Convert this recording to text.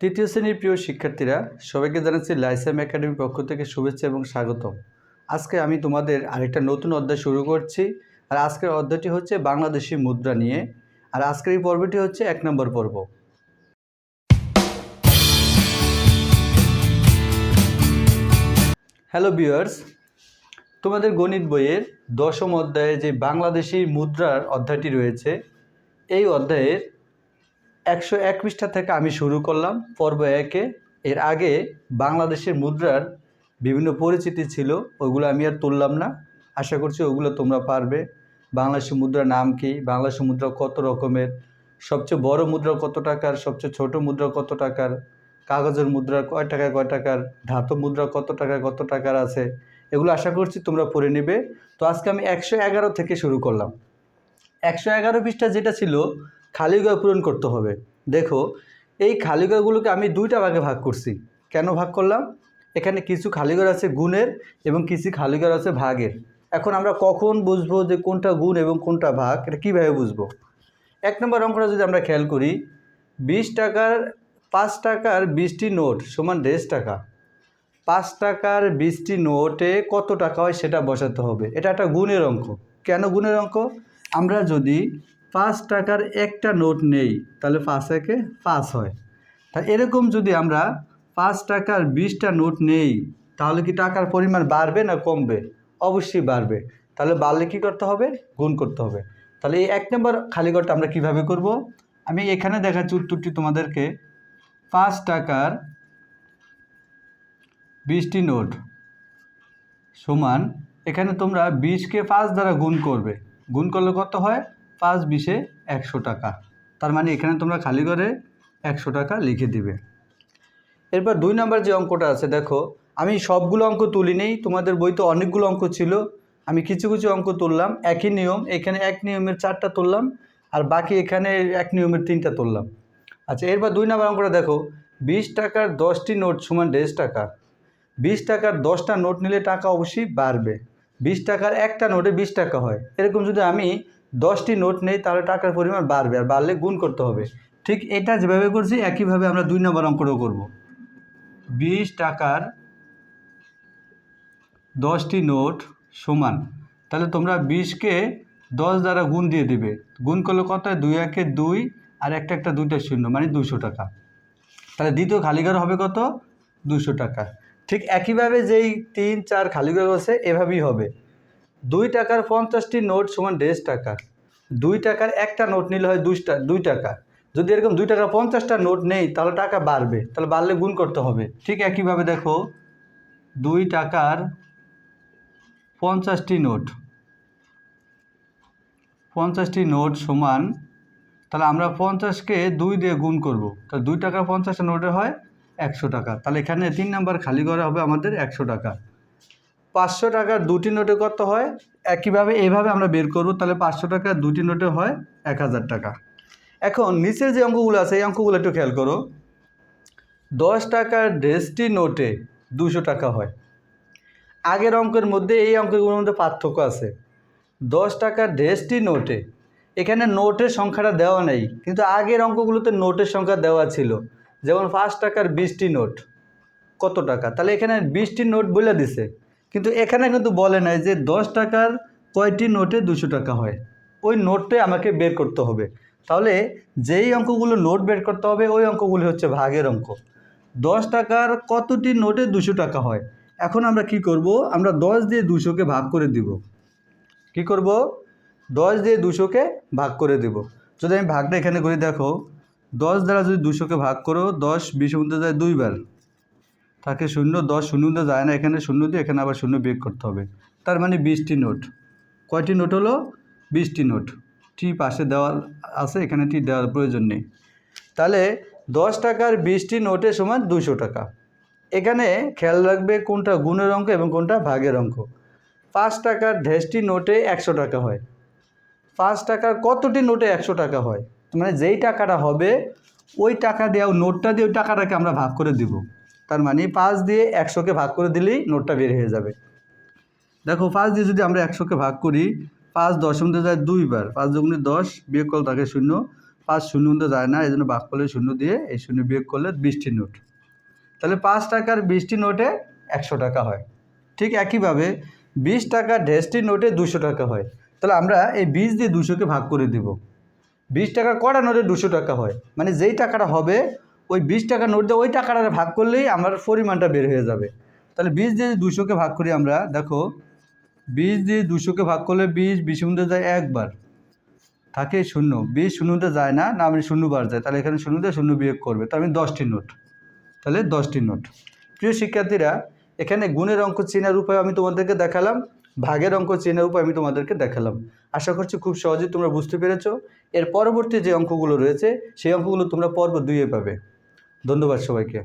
তৃতীয় শ্রেণির প্রিয় শিক্ষার্থীরা, সবাইকে জানাচ্ছি লাইসাম একাডেমির পক্ষ থেকে শুভেচ্ছা এবং স্বাগতম। আজকে আমি তোমাদের আরেকটা নতুন অধ্যায় শুরু করছি, আর আজকের অধ্যায়টি হচ্ছে বাংলাদেশি মুদ্রা নিয়ে, আর আজকের এই পর্বটি হচ্ছে এক নম্বর পর্ব। হ্যালো ভিউয়ার্স তোমাদের গণিত বইয়ের দশম অধ্যায়ে যে বাংলাদেশি মুদ্রার অধ্যায়টি রয়েছে, এই অধ্যায়ের একশো এক পৃষ্ঠা থেকে আমি শুরু করলাম, পর্ব একে। এর আগে বাংলাদেশের মুদ্রার বিভিন্ন পরিচিতি ছিল ওগুলো আমি আর তুললাম না। আশা করছি ওগুলো তোমরা পারবে। বাংলাদেশি মুদ্রার নাম কি? বাংলাদেশি মুদ্রা কত রকমের? সবচেয়ে বড় মুদ্রা কত টাকার? সবচেয়ে ছোট মুদ্রা কত টাকার? কাগজের মুদ্রা কয় টাকা কয় টাকার? ধাতু মুদ্রা কত টাকায় কত টাকার আছে? এগুলো আশা করছি তোমরা পড়ে নেবে। তো আজকে আমি একশো এগারো থেকে শুরু করলাম। একশো এগারো পৃষ্ঠা যেটা ছিল খালিগা পূরণ করতে হবে। দেখো, এই খালি খালিগাগুলোকে আমি দুইটা ভাগে ভাগ করছি। কেন ভাগ করলাম? এখানে কিছু খালিঘর আছে গুণের এবং কিছু খালিঘর আছে ভাগের। এখন আমরা কখন বুঝব যে কোনটা গুণ এবং কোনটা ভাগ? এটা কীভাবে বুঝব? এক নম্বর অঙ্কটা যদি আমরা খেয়াল করি, বিশ টাকার পাঁচ টাকার বিশটি নোট সমান দেড় টাকা। পাঁচ টাকার বিশটি নোটে কত টাকা হয় সেটা বসাতে হবে। এটা একটা গুণের অঙ্ক। কেন গুণের অঙ্ক? আমরা যদি পাঁচ টাকার একটা নোট নেই, তাহলে পাঁচ একে পাঁচ হয়। তা এরকম যদি আমরা পাঁচ টাকার বিশটা নোট নেই, তাহলে কি টাকার পরিমাণ বাড়বে না কমবে? অবশ্যই বাড়বে। তাহলে বাড়লে কী করতে হবে? গুণ করতে হবে। তাহলে এই এক নম্বর খালিঘরটা আমরা কীভাবে করব? আমি এখানে দেখাচ্ছি উত্তরটি তোমাদেরকে। পাঁচ টাকার বিশটি নোট সমান এখানে তোমরা বিশকে পাঁচ দ্বারা গুণ করবে। গুণ করলে কত হয়? পাঁচ বিশে একশো টাকা। তার মানে এখানে তোমরা খালি করে একশো টাকা লিখে দিবে। এরপর দুই নাম্বার যে অঙ্কটা আছে, দেখো, আমি সবগুলো অঙ্ক তুলি নেই তোমাদের বইতে অনেকগুলো অঙ্ক ছিল। আমি কিছু কিছু অঙ্ক তুললাম, একই নিয়ম, এখানে এক নিয়মের চারটা তুললাম, আর বাকি এখানে এক নিয়মের তিনটা তুললাম। আচ্ছা এরপর দুই নাম্বার অঙ্কটা দেখো, বিশ টাকার দশটি নোট সমান দেড় টাকা। বিশ টাকার দশটা নোট নিলে টাকা অবশ্যই বাড়বে। বিশ টাকার একটা নোটে বিশ টাকা হয়। এরকম যদি আমি দশটি নোট নেই, তাহলে টাকার পরিমাণ বাড়বে আর বাড়লে গুণ করতে হবে। ঠিক এটা যেভাবে করছি, একইভাবে আমরা দুই নম্বর অঙ্কটাও করব। বিশ টাকার দশটি নোট সমান, তাহলে তোমরা বিশকে দশ দ্বারা গুণ দিয়ে দিবে। গুণ করলে কত হয়? দুই একে দুই আর একটা একটা দুইটা শূন্য মানে দুশো টাকা। তাহলে দ্বিতীয় খালিঘর হবে কত? দুশো টাকা। ঠিক একইভাবে যেই তিন, চার খালিঘর আছে, এভাবেই হবে। দুই টাকার পঞ্চাশটি নোট সমান দেড় টাকা। দুই টাকার একটা নোট নিলে হয় দুইটা দুই টাকা। যদি এরকম দুই টাকার পঞ্চাশটা নোট নেই, তাহলে টাকা বাড়বে। তাহলে বাড়লে গুণ করতে হবে। ঠিক একইভাবে দেখো, দুই টাকার পঞ্চাশটি নোট। পঞ্চাশটি নোট সমান, তাহলে আমরা পঞ্চাশকে দুই দিয়ে গুণ করব। তাহলে দুই টাকার পঞ্চাশটা নোটে হয় একশো টাকা। তাহলে এখানে তিন নাম্বার খালি করা হবে আমাদের একশো টাকা। পাঁচশো টাকার দুটি নোটে কত হয়? একইভাবে এইভাবে আমরা বের করব, তাহলে পাঁচশো টাকার দুটি নোটে হয় এক হাজার টাকা। এখন নিচের যে অঙ্কগুলো আছে, এই অঙ্কগুলো একটু খেয়াল করো। দশ টাকার ড্রেসটি নোটে দুশো টাকা হয়। আগের অঙ্কের মধ্যে এই অঙ্কগুলোর মধ্যে পার্থক্য আছে। দশ টাকার ড্রেসটি নোটে, এখানে নোটের সংখ্যাটা দেওয়া নেই, কিন্তু আগের অঙ্কগুলোতে নোটের সংখ্যা দেওয়া ছিল। যেমন পাঁচ টাকার বিশটি নোট, কত টাকা? তাহলে এখানে বিশটি নোট বলে দিছে। কিন্তু এখানে কিন্তু বলে নাই যে দশ টাকার কয়টি নোটে দুশো টাকা হয়। ওই নোটটাই আমাকে বের করতে হবে। তাহলে যেই অঙ্কগুলো নোট বের করতে হবে, ওই অঙ্কগুলি হচ্ছে ভাগের অঙ্ক। দশ টাকার কতটি নোটে দুশো টাকা হয়? এখন আমরা কি করব? আমরা দশ দিয়ে দুশোকে ভাগ করে দিব। কি করব? দশ দিয়ে দুশোকে ভাগ করে দেব। যদি আমি ভাগটা এখানে করি, দেখো, দশ দ্বারা যদি দুশোকে ভাগ করো, দশ বিশ মধ্যে যায় দুইবার। থাকে শূন্য, দশ শূন্য মধ্যে যায় না, এখানে শূন্য দিয়ে এখানে আবার শূন্য বিয়োগ করতে হবে। তার মানে বিশটি নোট। কয়টি নোট হলো? বিশটি নোট। টি পাশে দেওয়া আছে, এখানে টি দেওয়ার প্রয়োজন নেই। তাহলে দশ টাকার বিশটি নোটের সমান দুশো টাকা। এখানে খেয়াল রাখবে কোনটা গুণের অঙ্ক এবং কোনটা ভাগের অঙ্ক। পাঁচ টাকার ঢেসটি নোটে একশো টাকা হয়। পাঁচ টাকার কতটি নোটে একশো টাকা হয়? মানে যেই টাকাটা হবে, ওই টাকা দেওয়া নোটটা দিয়ে ওই টাকাটাকে আমরা ভাগ করে দিব। তার মানে পাঁচ দিয়ে একশোকে ভাগ করে দিলেই নোটটা বের হয়ে যাবে। দেখো, পাঁচ দিয়ে যদি আমরা একশোকে ভাগ করি, পাঁচ দশম দিয়ে যায় দুইবার। পাঁচ দুগুণে দশ, বিয়োগ করলে থাকে শূন্য। পাঁচ শূন্য যায় না এই জন্য ভাগ করলে শূন্য দিয়ে, এই শূন্য বিয়োগ করলে বিশটি নোট। তাহলে পাঁচ টাকার বিশটি নোটে একশো টাকা হয়। ঠিক একইভাবে বিশ টাকার ঢেসটি নোটে দুশো টাকা হয়। তাহলে আমরা এই বিশ দিয়ে দুশোকে ভাগ করে দেব। বিশ টাকা কটা নোটে দুশো টাকা হয়? মানে যেই টাকাটা হবে ওই বিশ টাকা নোট দিয়ে ওই টাকাটা ভাগ করলেই আমার পরিমাণটা বের হয়ে যাবে। তাহলে বিশ দিয়ে দুশোকে ভাগ করি আমরা, দেখো, বিশ দিয়ে দুশোকে ভাগ করলে বিশ বিশ মধ্যে যায় একবার। থাকে শূন্য, বিশ শূন্যতে যায় না না আমি শূন্য বার যায়। তাহলে এখানে শূন্য দিয়ে শূন্য বিয়োগ করবে তো আমি দশটি নোট। তাহলে দশটি নোট। প্রিয় শিক্ষার্থীরা, এখানে গুণের অঙ্ক চেনার উপায় আমি তোমাদেরকে দেখালাম, ভাগের অঙ্ক চেনার উপায় আমি তোমাদেরকে দেখালাম। আশা করছি খুব সহজেই তোমরা বুঝতে পেরেছ। এর পরবর্তী যে অঙ্কগুলো রয়েছে, সেই অঙ্কগুলো তোমরা পর্ব দুইয়ে পাবে। ধন্যবাদ সবাইকে।